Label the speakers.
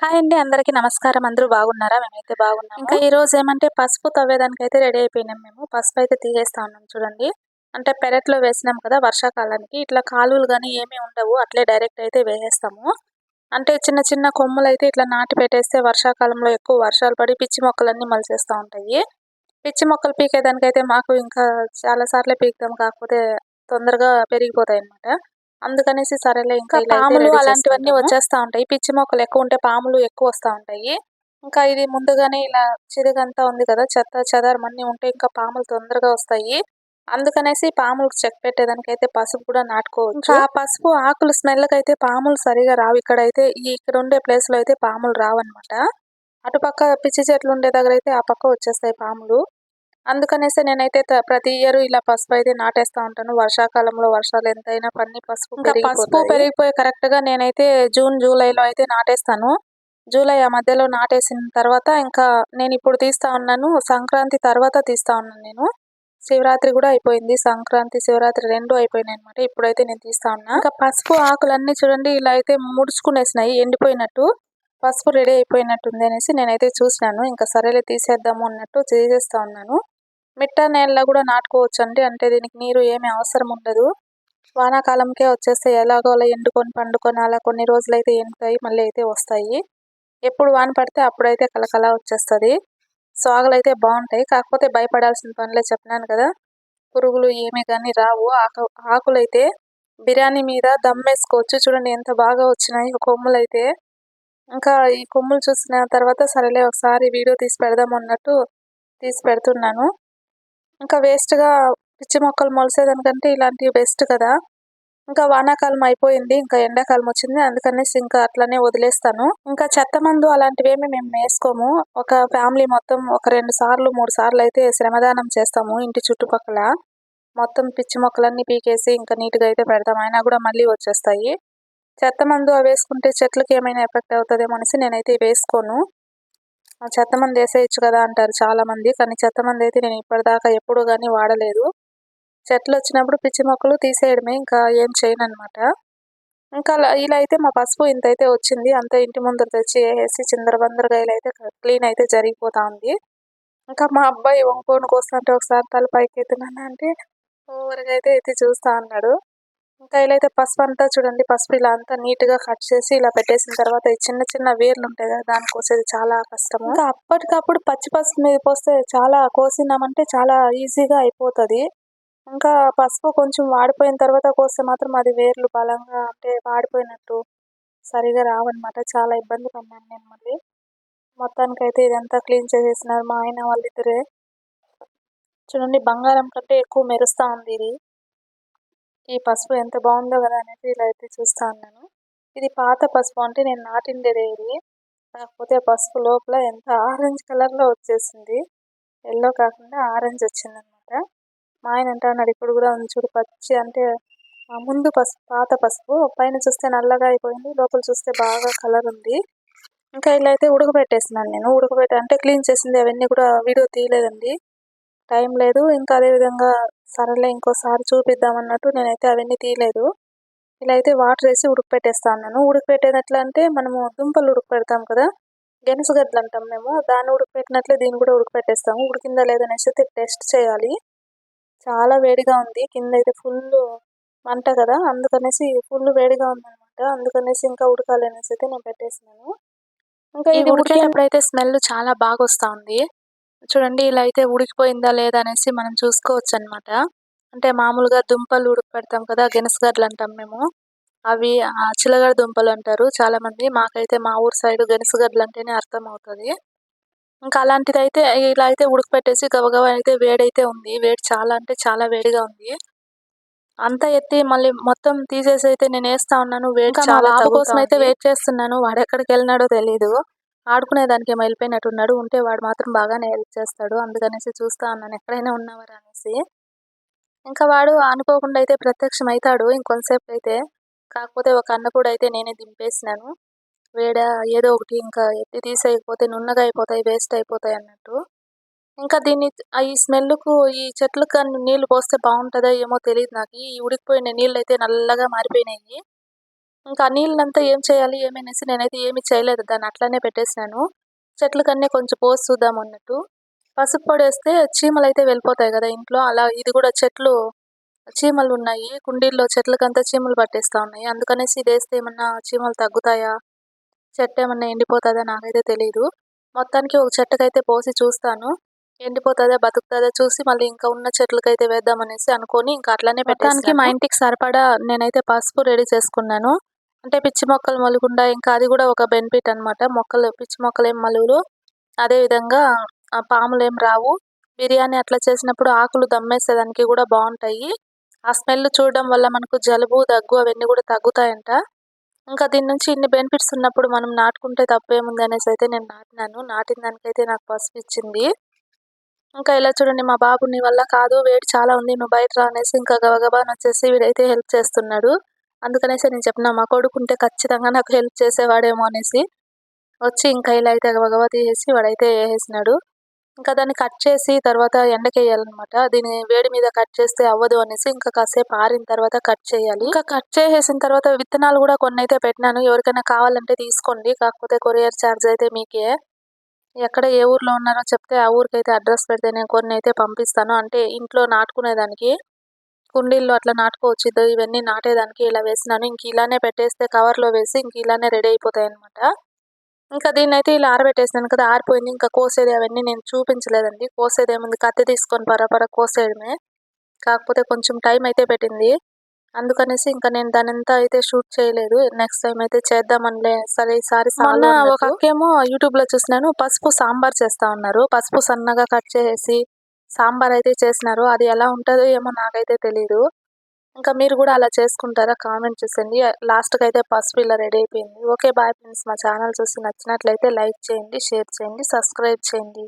Speaker 1: Hi అండి అందరికీ నమస్కారం. అందరూ బాగున్నారా? మేమైతే బాగున్నాం ఇంకా ఈ రోజు ఏమంటే పసుపు తవ్వేదానికి అయితే రెడీ అయిపోయినాం మేము. పసుపు అయితే తీసేస్తా ఉన్నాం చూడండి. అంటే పెరట్లో వేసినాం కదా వర్షాకాలానికి. ఇట్లా కాలువలు కానీ ఏమీ ఉండవు. అట్లే డైరెక్ట్ అయితే వేసేస్తాము. అంటే చిన్న చిన్న కొమ్ములు అయితే ఇట్లా నాటి పెట్టేస్తే వర్షాకాలంలో ఎక్కువ వర్షాలు పడి పిచ్చి మొక్కలన్నీ మలిచేస్తూ ఉంటాయి. పిచ్చి మొక్కలు పీకేదానికైతే మాకు ఇంకా చాలా సార్లే పీకుతాం. కాకపోతే తొందరగా పెరిగిపోతాయి అన్నమాట. అందుకనేసి సరేలే ఇంకా
Speaker 2: పాములు అలాంటివన్నీ. వచ్చేస్తా ఉంటాయి. పిచ్చి మొక్కలు ఎక్కువ ఉంటే పాములు ఎక్కువ వస్తా ఉంటాయి.
Speaker 1: ఇంకా ఇది ముందుగానే ఇలా చిరుగంతా ఉంది కదా చెత్త చెదారం అన్ని ఉంటే ఇంకా పాములు తొందరగా వస్తాయి. అందుకనేసి పాములకు చెక్ పెట్టేదానికైతే పసుపు కూడా నాటుకోవచ్చు. ఇంకా ఆ పసుపు ఆకులు స్మెల్ అయితే పాములు సరిగా రావు. ఇక్కడైతే ఈ ఇక్కడ ఉండే ప్లేస్లో అయితే పాములు రావన్నమాట. అటుపక్క పిచ్చి చెట్లు ఉండే దగ్గర అయితే ఆ పక్క వచ్చేస్తాయి పాములు. అందుకనేసి నేనైతే ప్రతి ఇయర్ ఇలా పసుపు అయితే నాటేస్తా ఉంటాను. వర్షాకాలంలో వర్షాలు ఎంతైనా పన్ని పసుపు ఇంకా పసుపు పెరిగిపోయి కరెక్ట్గా నేనైతే జూన్ జూలైలో అయితే నాటేస్తాను. జూలై ఆ మధ్యలో నాటేసిన తర్వాత ఇంకా నేను ఇప్పుడు తీస్తా ఉన్నాను. సంక్రాంతి తర్వాత తీస్తా ఉన్నాను నేను. శివరాత్రి కూడా అయిపోయింది. సంక్రాంతి శివరాత్రి రెండు అయిపోయినాయి అనమాట ఇప్పుడైతే నేను తీస్తా ఉన్నా. ఇంకా పసుపు ఆకులన్నీ చూడండి ఇలా అయితే ముడుచుకునేసినాయి ఎండిపోయినట్టు. పసుపు రెడీ అయిపోయినట్టుంది అనేసి నేనైతే చూసినాను. ఇంకా సరేలే తీసేద్దాము అన్నట్టు తీసేస్తా ఉన్నాను. మిట్ట నేలలో కూడా నాటుకోవచ్చు అండి అంటే దీనికి నీరు ఏమీ అవసరం ఉండదు. వానాకాలంకే వచ్చేస్తే ఎలాగో అలా ఎండుకొని పండుకొని అలా కొన్ని రోజులు అయితే ఎండుతాయి మళ్ళీ అయితే వస్తాయి. ఎప్పుడు వాన పడితే అప్పుడైతే కలకల వచ్చేస్తుంది. సాగులు అయితే బాగుంటాయి. కాకపోతే భయపడాల్సిన పనులే చెప్పినాను కదా. పురుగులు ఏమీ కానీ రావు. ఆకు ఆకులైతే బిర్యానీ మీద దమ్ వేసుకోవచ్చు. చూడండి ఎంత బాగా వచ్చినాయి కొమ్ములు అయితే ఇంకా ఈ కొమ్ములు చూసిన తర్వాత సరేలే ఒకసారి వీడియో తీసి పెడదాం అన్నట్టు తీసి పెడుతున్నాను. ఇంకా వేస్ట్గా పిచ్చి మొక్కలు మొలిసేదానికంటే ఇలాంటివి బెస్ట్ కదా. ఇంకా వానాకాలం అయిపోయింది ఇంకా ఎండాకాలం వచ్చింది అందుకనేసి ఇంకా అట్లనే వదిలేస్తాను. ఇంకా చెత్త మందు అలాంటివేమి మేము వేసుకోము. ఒక ఫ్యామిలీ మొత్తం ఒక రెండు సార్లు మూడు సార్లు అయితే శ్రమదానం చేస్తాము ఇంటి చుట్టుపక్కల. మొత్తం పిచ్చి మొక్కలన్నీ పీకేసి ఇంకా నీట్గా అయితే పెడతాం అయినా కూడా మళ్ళీ వచ్చేస్తాయి. చెత్త మందు అవి వేసుకుంటే చెట్లకి ఏమైనా ఎఫెక్ట్ అవుతుందేమో అనేసి నేనైతే వేసుకోను. చెత్త మంది వేసేయచ్చు కదా అంటారు చాలా మంది కానీ చెత్త మంది అయితే నేను ఇప్పటిదాకా ఎప్పుడు కానీ వాడలేదు. చెట్లు వచ్చినప్పుడు పిచ్చి మొక్కలు తీసేయడమే ఇంకా ఏం చేయను అనమాట ఇంకా అలా- ఇలా అయితే మా పసుపు ఇంత అయితే వచ్చింది. అంత ఇంటి ముందర తెచ్చి వేసి చిందరబందరగా ఇలా అయితే క్లీన్ అయితే జరిగిపోతా ఉంది. ఇంకా మా అబ్బాయి వంకోను కోస్తుంటే ఒకసారి తల పైకి ఎత్తున్నాను అంటే ఓవర్గా అయితే ఎత్తి చూస్తా అన్నాడు. ఇంకా ఇలా అయితే పసుపు అంతా చూడండి పసుపు ఇలా అంతా నీట్గా కట్ చేసి ఇలా పెట్టేసిన తర్వాత ఈ చిన్న చిన్న వేర్లు ఉంటాయి కదా దాన్ని కోసేది చాలా కష్టం ఇంకా అప్పటికప్పుడు పచ్చి పసుపు మీద పోస్తే చాలా కోసినామంటే చాలా ఈజీగా అయిపోతుంది. ఇంకా పసుపు కొంచెం వాడిపోయిన తర్వాత కోస్తే మాత్రం అది వేర్లు బలంగా అంటే వాడిపోయినట్టు సరిగా రావన్నమాట. చాలా ఇబ్బంది పడినాను నేను మళ్ళీ. మొత్తానికి అయితే ఇదంతా క్లీన్ చేసేసినారు మా ఆయన వాళ్ళిద్దరే. చూడండి బంగారం కంటే ఎక్కువ మెరుస్తూ ఉంది ఇది. ఈ పసుపు ఎంత బాగుందో కదా అనేది ఇలా అయితే చూస్తా ఉన్నాను. ఇది పాత పసుపు అంటే నేను నాటిండేది ఇది కాకపోతే పసుపు లోపల ఎంత ఆరెంజ్ కలర్లో వచ్చేసింది. ఎల్లో కాకుండా ఆరెంజ్ వచ్చిందనమాట. మా ఆయన అంటున్నాడు ఇప్పుడు కూడా ఉంది చూడు పచ్చి అంటే ముందు పసుపు పాత పసుపు. పైన చూస్తే నల్లగా అయిపోయింది లోపల చూస్తే బాగా కలర్ ఉంది. ఇంకా ఇలా అయితే ఉడకబెట్టేసినాను నేను. ఉడకబెట్టి అంటే క్లీన్ చేసింది అవన్నీ కూడా వీడియో తీయలేదండి. టైం లేదు. ఇంకా అదే విధంగా సరేలే ఇంకోసారి చూపిద్దాం అన్నట్టు నేనైతే అవన్నీ తీయలేదు. ఇలా అయితే వాటర్ వేసి ఉడకపెట్టేస్తా ఉన్నాను. ఉడకపెట్టేది అంటే మనము దుంపలు ఉడకపెడతాం కదా? గెనుసుగడ్డలు అంటాం మేము. దాన్ని ఉడకపెట్టినట్లే దీన్ని కూడా ఉడకపెట్టేస్తాము. ఉడికిందా లేదనేసి అయితే టెస్ట్ చేయాలి. చాలా వేడిగా ఉంది. కింద అయితే ఫుల్ మంట కదా? అందుకనేసి ఫుల్ వేడిగా ఉందన్నమాట. అందుకనేసి ఇంకా ఉడకాలి అనేసి అయితే నేను పెట్టేసినాను ఇంకా ఇది ఉడికేటప్పుడు అయితే స్మెల్ చాలా బాగా వస్తా ఉంది. చూడండి ఇలా అయితే ఉడికిపోయిందా లేదా అనేసి మనం చూసుకోవచ్చు అన్నమాట అంటే మామూలుగా దుంపలు ఉడకపెడతాం కదా గెనసగడ్డలు అంటాం మేము. అవి చిలగడ దుంపలు అంటారు చాలా మంది మాకైతే మా ఊరు సైడ్ గెనసగడ్డలు అంటేనే అర్థం అవుతుంది ఇంకా అలాంటిది అయితే ఇలా అయితే ఉడకపెట్టేసి గబగబా అయితే వేడైతే ఉంది. వేడి చాలా అంటే చాలా వేడిగా ఉంది. అంతా ఎత్తి మళ్ళీ మొత్తం తీసేసి అయితే నేను వేస్తా ఉన్నాను. వేడి చాలా
Speaker 2: కోసం
Speaker 1: అయితే వెయిట్ చేస్తున్నాను. వాడు ఎక్కడికి వెళ్ళినాడో తెలియదు ఆడుకునే దానికి ఏమో వెళ్ళిపోయినట్టున్నాడు ఉంటే వాడు మాత్రం బాగానే హెల్ప్ చేస్తాడు. అందుకనేసి చూస్తా అన్నాను. ఎక్కడైనా ఉన్నవారు అనేసి. ఇంకా వాడు అనుకోకుండా అయితే ప్రత్యక్షం అవుతాడు ఇంకొంతసేపు అయితే. కాకపోతే ఒక అన్న కూడా అయితే నేనే దింపేసినాను. వేడ ఏదో ఒకటి ఇంకా ఎత్తి తీసేయకపోతే నున్నగా అయిపోతాయి వేస్ట్ అయిపోతాయి అన్నట్టు. ఇంకా దీన్ని ఆ ఈ స్మెల్కు ఈ చెట్లకు కానీ నీళ్ళు పోస్తే బాగుంటుందో ఏమో తెలియదు నాకు. ఈ ఉడికిపోయిన నీళ్ళు అయితే నల్లగా మారిపోయినాయి. ఇంకా నీళ్ళంతా ఏం చేయాలి ఏమనేసి నేనైతే ఏమీ చేయలేదు. దాన్ని అట్లానే పెట్టేసినాను. చెట్లకన్నీ కొంచెం పోసి చూద్దాం అన్నట్టు. పసుపు పొడి వేస్తే చీమలు అయితే వెళ్ళిపోతాయి కదా ఇంట్లో. అలా ఇది కూడా చెట్లు చీమలు ఉన్నాయి కుండీల్లో చెట్లకంతా చీమలు పట్టేస్తా ఉన్నాయి. అందుకనేసి ఇది వేస్తే ఏమన్నా చీమలు తగ్గుతాయా? చెట్టు ఏమన్నా ఎండిపోతుందా నాకైతే తెలియదు మొత్తానికి ఒక చెట్టుకైతే పోసి చూస్తాను. ఎండిపోతుందా బతుకుతుందా చూసి మళ్ళీ ఇంకా ఉన్న చెట్లకైతే వేద్దామనేసి అనుకొని ఇంకా అట్లానే పెట్టడానికి మా ఇంటికి సరిపడా నేనైతే పసుపు రెడీ చేసుకున్నాను. అంటే పిచ్చి మొక్కలు మొలకుండా ఇంకా అది కూడా ఒక బెనిఫిట్ అనమాట మొక్కలు పిచ్చి మొక్కలు ఏం మలువులు అదే విధంగా ఆ పాములు ఏం రావు. బిర్యానీ అట్లా చేసినప్పుడు ఆకులు దమ్మేసేదానికి కూడా బాగుంటాయి. ఆ స్మెల్ చూడడం వల్ల మనకు జలుబు దగ్గు అవన్నీ కూడా తగ్గుతాయంట. ఇంకా దీని నుంచి ఇన్ని బెనిఫిట్స్ ఉన్నప్పుడు మనం నాటుకుంటే తప్పేముంది అనేసి అయితే నేను నాటినాను. నాటిన దానికైతే నాకు పసుపు ఇచ్చింది. ఇంకా ఇలా చూడండి మా బాబు నీ వల్ల కాదు వేడి చాలా ఉంది నువ్వు బయట రా అనేసి ఇంకా గబగబా వచ్చేసి వీడైతే హెల్ప్ చేస్తున్నాడు. అందుకనేసి నేను చెప్పిన మా కొడుకుంటే ఖచ్చితంగా నాకు హెల్ప్ చేసేవాడేమో అనేసి. వచ్చి ఇంకా ఇలా అయితే భగవతి తీసేసి వాడైతే వేసేసినాడు. ఇంకా దాన్ని కట్ చేసి తర్వాత ఎండకేయాలన్నమాట. దీన్ని వేడి మీద కట్ చేస్తే అవ్వదు అనేసి ఇంకా కాసేపు ఆరిన తర్వాత కట్ చేయాలి. ఇంకా కట్ చేసేసిన తర్వాత విత్తనాలు కూడా కొన్ని అయితే పెట్టినాను. ఎవరికైనా కావాలంటే తీసుకోండి. కాకపోతే కొరియర్ ఛార్జ్ అయితే మీకే. ఎక్కడ ఏ ఊర్లో ఉన్నారో చెప్తే ఆ ఊరికైతే అడ్రస్ పెడితే నేను కొన్ని అయితే పంపిస్తాను. అంటే ఇంట్లో నాటుకునేదానికి. కుండీల్లో అట్లా నాటుకోవచ్చు. ఇవన్నీ నాటేదానికి ఇలా వేసినాను. ఇంక ఇలానే పెట్టేస్తే కవర్లో వేసి ఇంక ఇలానే రెడీ అయిపోతాయి అనమాట ఇంకా దీన్ని అయితే ఇలా ఆరబెట్టేసినాను కదా ఆరిపోయింది. ఇంకా కోసేది అవన్నీ నేను చూపించలేదండి. కోసేది ఏముంది? కత్తి తీసుకొని పరపర కోసేయడమే. కాకపోతే కొంచెం టైం అయితే పెట్టింది. అందుకనేసి ఇంకా నేను దానంతా అయితే షూట్ చేయలేదు. నెక్స్ట్ టైం అయితే చేద్దామనిలే. సరే ఈసారి మొన్న ఒక అక్కేమో యూట్యూబ్లో చూసినాను. పసుపు సాంబార్ చేస్తా ఉన్నారు. పసుపు సన్నగా కట్ చేసి సాంబార్ అయితే చేసినారు అది ఎలా ఉంటుందో ఏమో నాకైతే తెలియదు ఇంకా మీరు కూడా అలా చేసుకుంటారా? కామెంట్ చేసేయండి. లాస్ట్కి అయితే పసుపు ఇలా రెడీ అయిపోయింది. Okay bye friends. మా ఛానల్ చూసి నచ్చినట్లయితే లైక్ చేయండి షేర్ చేయండి సబ్స్క్రైబ్ చేయండి.